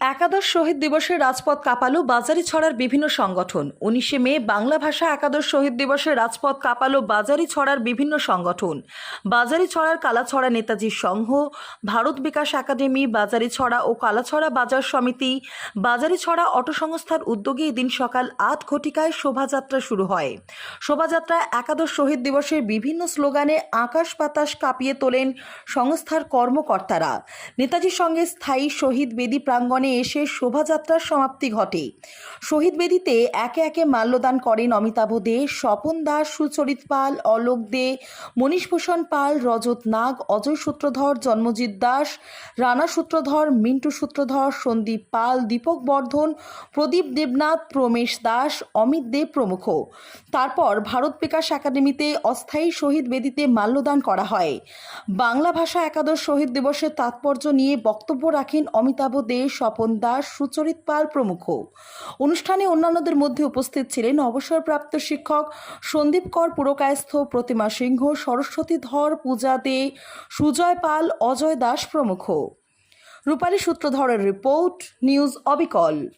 একাদশ শহীদ দিবসে রাজপথ কাঁপালো বাজারি ছড়ার বিভিন্ন সংগঠন। উনিশে মে বাংলা ভাষা একাদশ শহীদ দিবসে রাজপথ কাঁপালো বাজারি ছড়ার বিভিন্ন সংগঠন। বাজারি ছড়ার কালাছড়া নেতাজি সংঘ, ভারত বিকাশ একাডেমি, বাজারি ছড়া ও কালাছড়া বাজার সমিতি, বাজারি ছড়া অটো সংস্থার উদ্যোগে এদিন সকাল আট ঘটিকায় শোভাযাত্রা শুরু হয়। শোভাযাত্রা একাদশ শহীদ দিবসের বিভিন্ন স্লোগানে আকাশ বাতাস কাঁপিয়ে তোলেন সংস্থার কর্মকর্তারা। নেতাজির সঙ্গে স্থায়ী শহীদ বেদি প্রাঙ্গণে এসে শোভাযাত্রার সমাপ্তি ঘটে। শহীদ বেদিতে একে একে মাল্যদান করেন অমিতাভ দে, স্বপন দাস, সুচরিত পাল, অলোক দে, মনীষভূষণ পাল, রজত নাগ, অজয় সূত্রধর, জন্মজিৎ দাস, রানা সূত্রধর, মিন্টু সূত্রধর, সন্দীপ পাল, দীপক বর্ধন, প্রদীপ দেবনাথ, প্রমেশ দাস, অমিত দে প্রমুখ। তারপর ভারত বিকাশ একাডেমিতে অস্থায়ী শহীদ বেদিতে মাল্যদান করা হয়। বাংলা ভাষা একাদশ শহীদ দিবসের তাৎপর্য নিয়ে বক্তব্য রাখেন অমিতাভ দে, স্বপন দাস, সুচরিত পাল প্রমুখ। অনুষ্ঠানে অন্যান্যদের মধ্যে উপস্থিত ছিলেন অবসরপ্রাপ্ত শিক্ষক সন্দীপ কর পুরকায়স্থ, প্রতিমা সিংহ, সরস্বতী ধর, পূজা দে, সুজয় পাল, অজয় দাস প্রমুখ। রূপালী সূত্রধরের রিপোর্ট, নিউজ অবিকল।